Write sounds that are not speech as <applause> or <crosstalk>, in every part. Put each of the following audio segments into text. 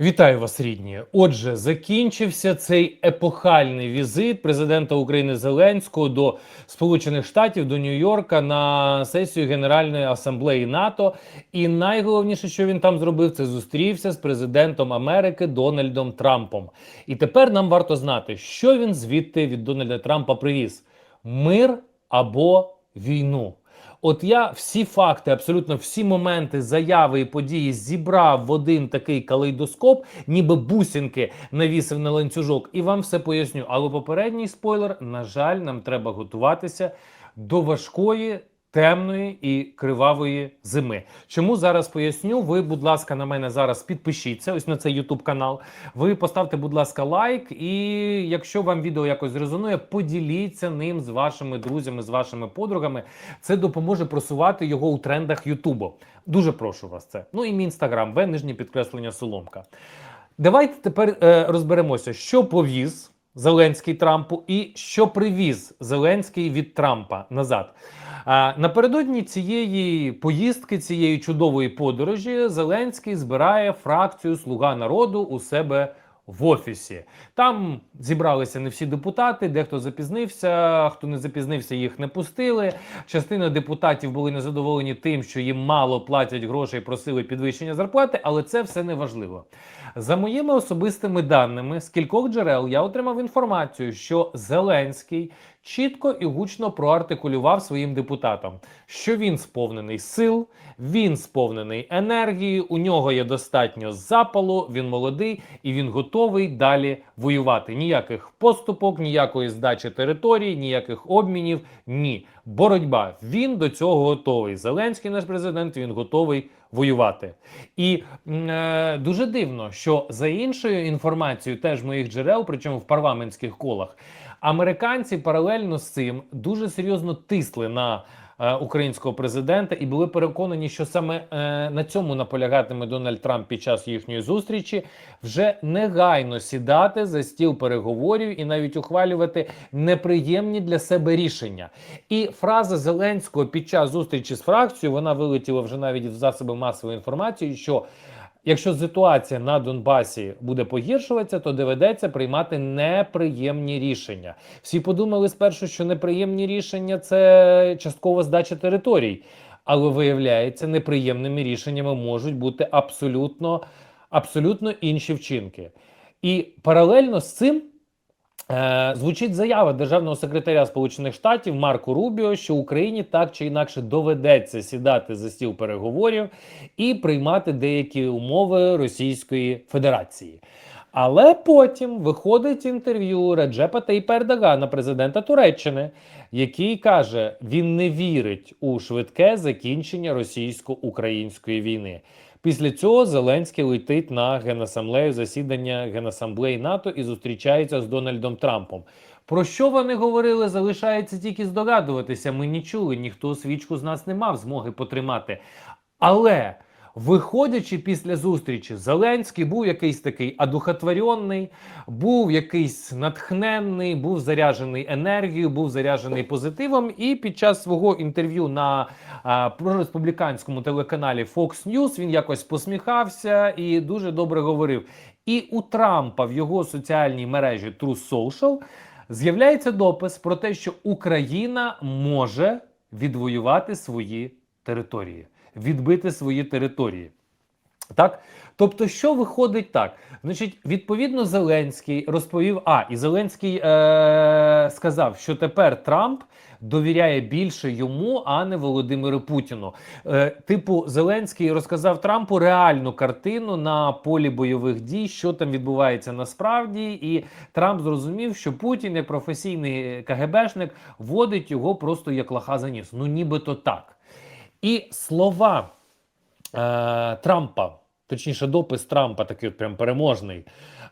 Вітаю вас, рідні. Отже, закінчився цей епохальний візит президента України Зеленського до Сполучених Штатів до Нью-Йорка на сесію Генеральної асамблеї НАТО. І найголовніше, що він там зробив, це зустрівся з президентом Америки Дональдом Трампом. І тепер нам варто знати, що він звідти від Дональда Трампа привіз: мир або війну. От я всі факти, абсолютно всі моменти, заяви і події зібрав в один такий калейдоскоп, ніби бусинки навісив на ланцюжок, і вам все поясню. Але попередній спойлер, на жаль, нам треба готуватися до важкої. Темної і кривавої зими. Чому зараз поясню? Ви, будь ласка, на мене зараз підпишіться. Ось на цей YouTube канал. Ви поставте, будь ласка, лайк. І якщо вам відео якось зрезонує, поділіться ним з вашими друзями, з вашими подругами. Це допоможе просувати його у трендах Ютубу. Дуже прошу вас це. Ну і мій інстаграм, В нижнє підкреслення Соломка. Давайте тепер е, розберемося, що повіз Зеленський Трампу і що привіз Зеленський від Трампа назад. Напередодні цієї поїздки, цієї чудової подорожі, Зеленський збирає фракцію Слуга народу у себе в офісі. Там зібралися не всі депутати, дехто запізнився, хто не запізнився, їх не пустили. Частина депутатів були незадоволені тим, що їм мало платять грошей, просили підвищення зарплати, але це все не важливо. За моїми особистими даними з кількох джерел я отримав інформацію, що Зеленський чітко і гучно проартикулював своїм депутатам, що він сповнений сил, він сповнений енергії, у нього є достатньо запалу, він молодий і він готовий далі воювати. Ніяких поступок, ніякої здачі території, ніяких обмінів. Ні, боротьба. Він до цього готовий. Зеленський, наш президент, він готовий воювати. І е, дуже дивно, що за іншою інформацією, теж моїх джерел, причому в парламентських колах, американці паралельно з цим дуже серйозно тисли на е, українського президента і були переконані, що саме е, на цьому наполягатиме Дональд Трамп під час їхньої зустрічі вже негайно сідати за стіл переговорів і навіть ухвалювати неприємні для себе рішення. І фраза Зеленського під час зустрічі з фракцією вона вилетіла вже навіть в засоби масової інформації, що Якщо ситуація на Донбасі буде погіршуватися, то доведеться приймати неприємні рішення. Всі подумали спершу, що неприємні рішення це часткова здача територій, але виявляється, неприємними рішеннями можуть бути абсолютно, абсолютно інші вчинки. І паралельно з цим. Е, звучить заява державного секретаря Сполучених Штатів Марко Рубіо, що Україні так чи інакше доведеться сідати за стіл переговорів і приймати деякі умови Російської Федерації. Але потім виходить інтерв'ю Реджепа Тейпа Ердогана, президента Туреччини, який каже, він не вірить у швидке закінчення російсько-української війни. Після цього Зеленський летить на генасамблею засідання Генасамблеї НАТО і зустрічається з Дональдом Трампом. Про що вони говорили, залишається тільки здогадуватися. Ми не чули, ніхто свічку з нас не мав змоги потримати. Але виходячи після зустрічі, Зеленський був якийсь такий адухотворенний, був якийсь натхненний, був заряджений енергією, був заряджений позитивом. І під час свого інтерв'ю на а, прореспубліканському телеканалі Fox News він якось посміхався і дуже добре говорив. І у Трампа в його соціальній мережі True Social з'являється допис про те, що Україна може відвоювати свої території, відбити свої території. Так, тобто, що виходить так? Значить, відповідно, Зеленський розповів. А і Зеленський е- сказав, що тепер Трамп довіряє більше йому, а не Володимиру Путіну. Е, Типу, Зеленський розказав Трампу реальну картину на полі бойових дій, що там відбувається насправді, і Трамп зрозумів, що Путін, як професійний КГБшник, водить його просто як лоха за ніс. Ну, нібито так. І слова е, Трампа. Точніше, допис Трампа, такий прям переможний,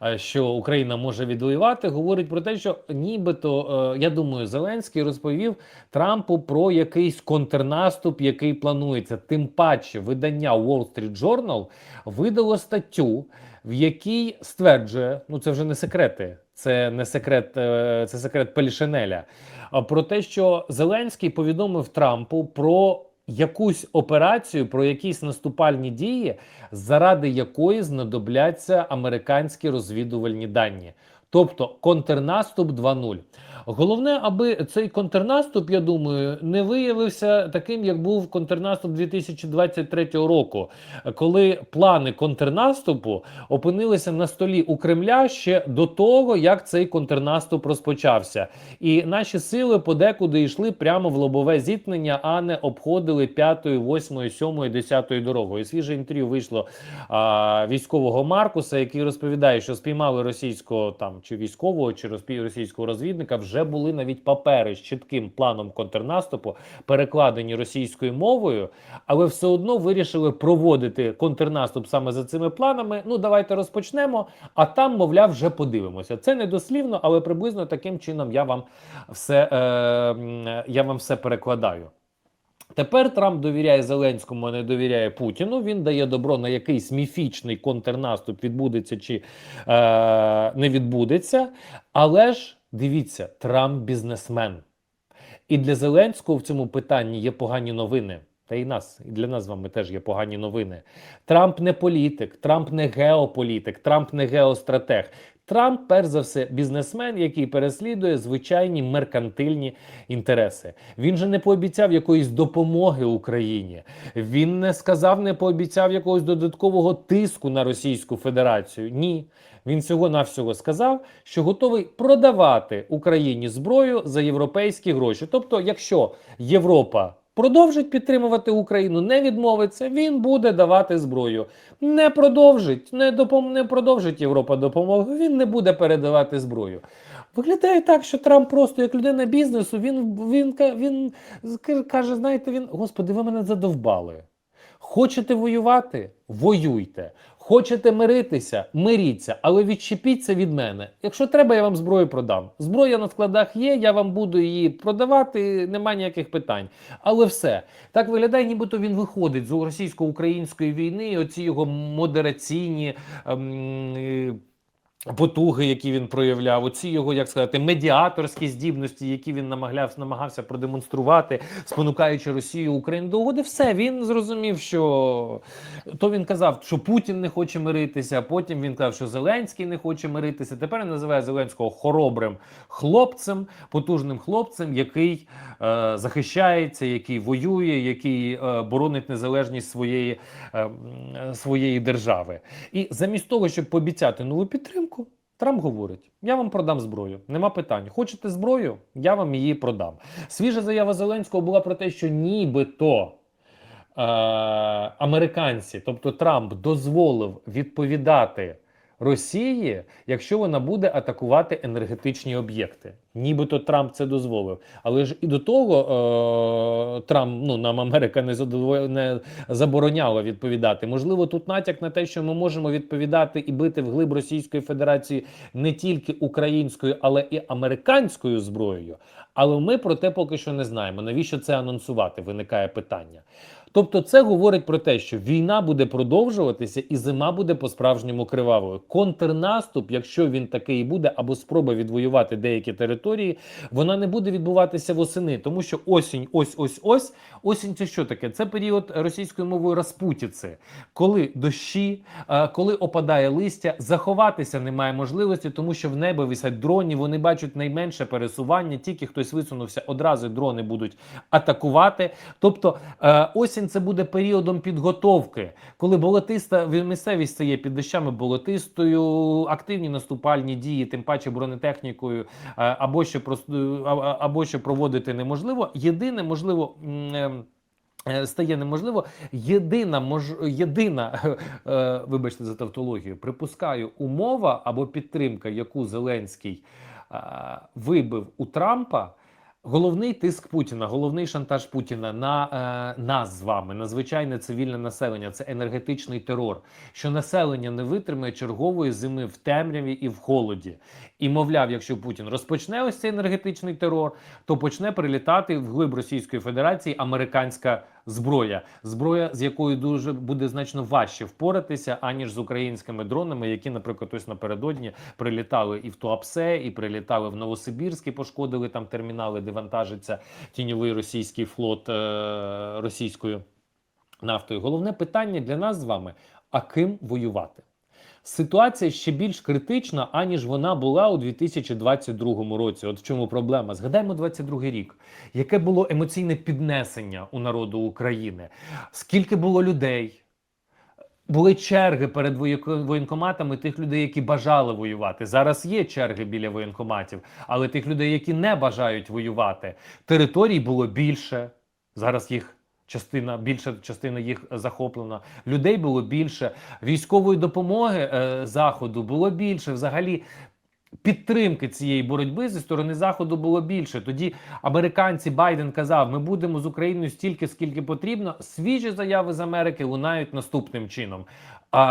е, що Україна може відвоювати, говорить про те, що нібито е, я думаю, Зеленський розповів Трампу про якийсь контрнаступ, який планується. Тим паче, видання Wall Street Journal видало статтю, в якій стверджує: ну це вже не секрети, це не секрет, е, це секрет Пелішинеля. Про те, що Зеленський повідомив Трампу про якусь операцію, про якісь наступальні дії, заради якої знадобляться американські розвідувальні дані. Тобто контрнаступ 2.0. Головне, аби цей контрнаступ, я думаю, не виявився таким, як був контрнаступ 2023 року, коли плани контрнаступу опинилися на столі у Кремля ще до того, як цей контрнаступ розпочався. І наші сили подекуди йшли прямо в лобове зіткнення, а не обходили 5, 8, 7, 10 дорогою. Свіже інтерв'ю вийшло а, військового Маркуса, який розповідає, що спіймали російського там чи військового, чи російського розвідника. Вже були навіть папери з чітким планом контрнаступу, перекладені російською мовою, але все одно вирішили проводити контрнаступ саме за цими планами. Ну давайте розпочнемо. А там, мовляв, вже подивимося. Це не дослівно, але приблизно таким чином я вам все, е, я вам все перекладаю. Тепер Трамп довіряє Зеленському, а не довіряє Путіну. Він дає добро на якийсь міфічний контрнаступ, відбудеться чи е, не відбудеться. Але ж дивіться, Трамп бізнесмен. І для Зеленського в цьому питанні є погані новини. Та і нас, і для нас з вами теж є погані новини. Трамп не політик, Трамп не геополітик, Трамп не геостратег. Трамп, перш за все, бізнесмен, який переслідує звичайні меркантильні інтереси. Він же не пообіцяв якоїсь допомоги Україні. Він не сказав, не пообіцяв якогось додаткового тиску на Російську Федерацію. Ні. Він всього навсього сказав, що готовий продавати Україні зброю за європейські гроші. Тобто, якщо Європа продовжить підтримувати Україну, не відмовиться, він буде давати зброю. Не продовжить, не допом... не продовжить Європа допомогу. Він не буде передавати зброю. Виглядає так, що Трамп просто як людина бізнесу. Він він, він, він каже: знаєте, він господи, ви мене задовбали. Хочете воювати? Воюйте. Хочете миритися, миріться, але відчепіться від мене. Якщо треба, я вам зброю продам. Зброя на складах є, я вам буду її продавати, нема ніяких питань. Але все так виглядає, нібито він виходить з російсько-української війни. Оці його модераційні. ем, Потуги, які він проявляв, оці його, як сказати, медіаторські здібності, які він намагався, намагався продемонструвати, спонукаючи Росію Україну до угоди, все він зрозумів, що то він казав, що Путін не хоче миритися. Потім він казав, що Зеленський не хоче миритися. Тепер він називає Зеленського хоробрим хлопцем, потужним хлопцем, який е, захищається, який воює, який е, боронить незалежність своєї, е, своєї держави. І замість того, щоб пообіцяти нову підтримку, Трамп говорить: я вам продам зброю, нема питань. Хочете зброю? Я вам її продам. Свіжа заява Зеленського була про те, що нібито е, американці, тобто Трамп, дозволив відповідати Росії, якщо вона буде атакувати енергетичні об'єкти. Нібито Трамп це дозволив. Але ж і до того е, Трамп, ну нам Америка не задоволь... не забороняла відповідати. Можливо, тут натяк на те, що ми можемо відповідати і бити в глиб Російської Федерації не тільки українською, але і американською зброєю. Але ми про те поки що не знаємо. Навіщо це анонсувати? Виникає питання. Тобто, це говорить про те, що війна буде продовжуватися, і зима буде по-справжньому кривавою. Контрнаступ, якщо він такий і буде, або спроба відвоювати деякі території, вона не буде відбуватися восени, тому що осінь, ось ось ось осінь. Це що таке? Це період російською мовою розпутіці, коли дощі, е, коли опадає листя, заховатися немає можливості, тому що в небо висять дроні. Вони бачать найменше пересування. Тільки хтось висунувся, одразу дрони будуть атакувати. Тобто е, осінь це буде періодом підготовки, коли болотиста місцевість стає під дощами болотистою, активні наступальні дії, тим паче бронетехнікою, е, або що просто а- або що проводити неможливо. Єдине можливо. ем, е, Стає неможливо. Єдина мож... єдина, <laughs> е, вибачте за тавтологію, припускаю, умова або підтримка, яку Зеленський е, вибив у Трампа. Головний тиск Путіна, головний шантаж Путіна на е, нас з вами, на звичайне цивільне населення. Це енергетичний терор. Що населення не витримає чергової зими в темряві і в холоді. І мовляв, якщо Путін розпочне ось цей енергетичний терор, то почне прилітати в глиб Російської Федерації американська зброя, зброя, з якою дуже буде значно важче впоратися, аніж з українськими дронами, які, наприклад, ось напередодні прилітали і в Туапсе, і прилітали в Новосибірськ, і пошкодили там термінали, де вантажиться тіньовий російський флот е- російською нафтою. Головне питання для нас з вами: а ким воювати? Ситуація ще більш критична, аніж вона була у 2022 році. От в чому проблема? Згадаємо 22 рік, яке було емоційне піднесення у народу України, скільки було людей. Були черги перед воєнкоматами тих людей, які бажали воювати. Зараз є черги біля воєнкоматів, але тих людей, які не бажають воювати, територій було більше. Зараз їх частина, більша частина їх захоплена. Людей було більше. Військової допомоги е, заходу було більше. Взагалі. Підтримки цієї боротьби зі сторони заходу було більше. Тоді американці Байден казав: ми будемо з Україною стільки, скільки потрібно. Свіжі заяви з Америки лунають наступним чином: а,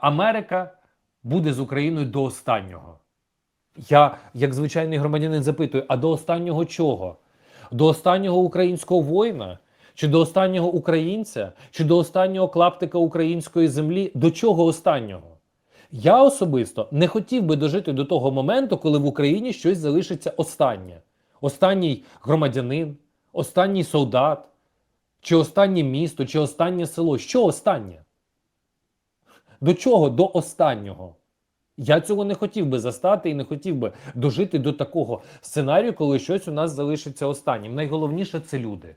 Америка буде з Україною до останнього. Я, як звичайний громадянин, запитую: а до останнього чого? До останнього українського воїна? Чи до останнього українця, чи до останнього клаптика української землі? До чого останнього? Я особисто не хотів би дожити до того моменту, коли в Україні щось залишиться останнє. Останній громадянин, останній солдат, чи останнє місто, чи останнє село. Що останнє? До чого? До останнього. Я цього не хотів би застати і не хотів би дожити до такого сценарію, коли щось у нас залишиться останнім. Найголовніше це люди.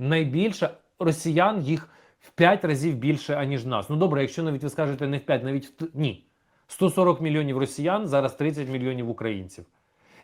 Найбільше росіян їх в 5 разів більше, аніж нас. Ну добре, якщо навіть ви скажете не в 5, навіть в ні. 140 мільйонів росіян, зараз 30 мільйонів українців.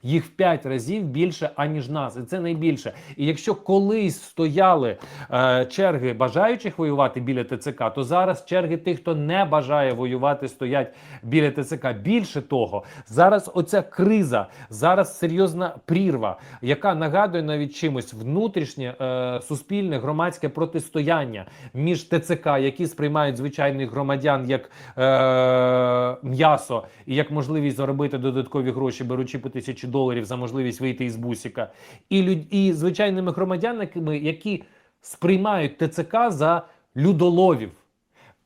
Їх в 5 разів більше, аніж нас. І це найбільше. І якщо колись стояли е, черги бажаючих воювати біля ТЦК, то зараз черги тих, хто не бажає воювати, стоять біля ТЦК. Більше того, зараз оця криза, зараз серйозна прірва, яка нагадує навіть чимось внутрішнє е, суспільне громадське протистояння між ТЦК, які сприймають звичайних громадян як е, м'ясо і як можливість заробити додаткові гроші, беручи по тисячі доларів за можливість вийти із бусика, і, люд, і звичайними громадянами, які сприймають ТЦК за людоловів.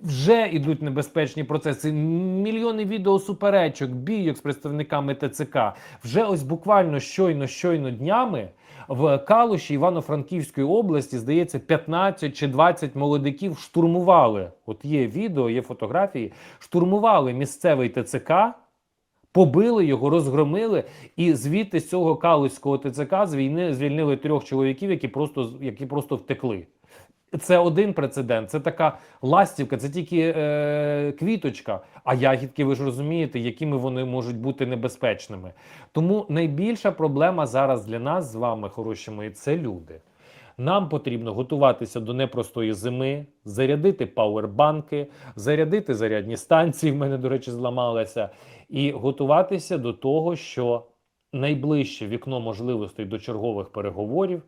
Вже йдуть небезпечні процеси. Мільйони відео суперечок, бійок з представниками ТЦК. Вже ось буквально щойно, щойно днями в Калуші Івано-Франківської області, здається, 15 чи 20 молодиків штурмували. От є відео, є фотографії. Штурмували місцевий ТЦК, побили його, розгромили, і звідти з цього Калузького ТЦК з війни звільнили трьох чоловіків, які просто, які просто втекли. Це один прецедент, це така ластівка, це тільки е, квіточка. А ягідки, ви ж розумієте, якими вони можуть бути небезпечними. Тому найбільша проблема зараз для нас з вами, хороші мої, це люди. Нам потрібно готуватися до непростої зими, зарядити пауербанки, зарядити зарядні станції. В мене, до речі, зламалися, і готуватися до того, що найближче вікно можливостей до чергових переговорів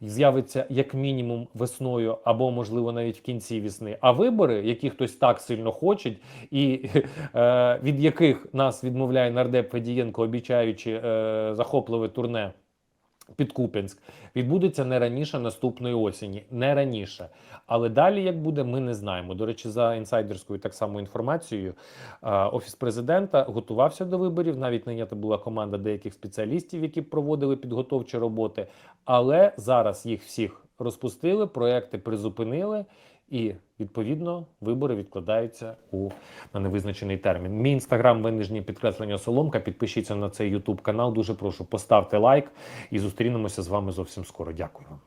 з'явиться як мінімум весною, або можливо навіть в кінці весни. А вибори, які хтось так сильно хоче, і е, від яких нас відмовляє нардеп Федієнко, обіцяючи е, захопливе турне. Під Куп'янськ відбудеться не раніше наступної осені, не раніше. Але далі, як буде, ми не знаємо. До речі, за інсайдерською так само інформацією, офіс президента готувався до виборів. Навіть найнята була команда деяких спеціалістів, які проводили підготовчі роботи. Але зараз їх всіх розпустили, проекти призупинили. І відповідно вибори відкладаються у на невизначений термін. Мій інстаграм винижні підкреслення Соломка. Підпишіться на цей Ютуб канал. Дуже прошу поставте лайк і зустрінемося з вами зовсім скоро. Дякую. вам.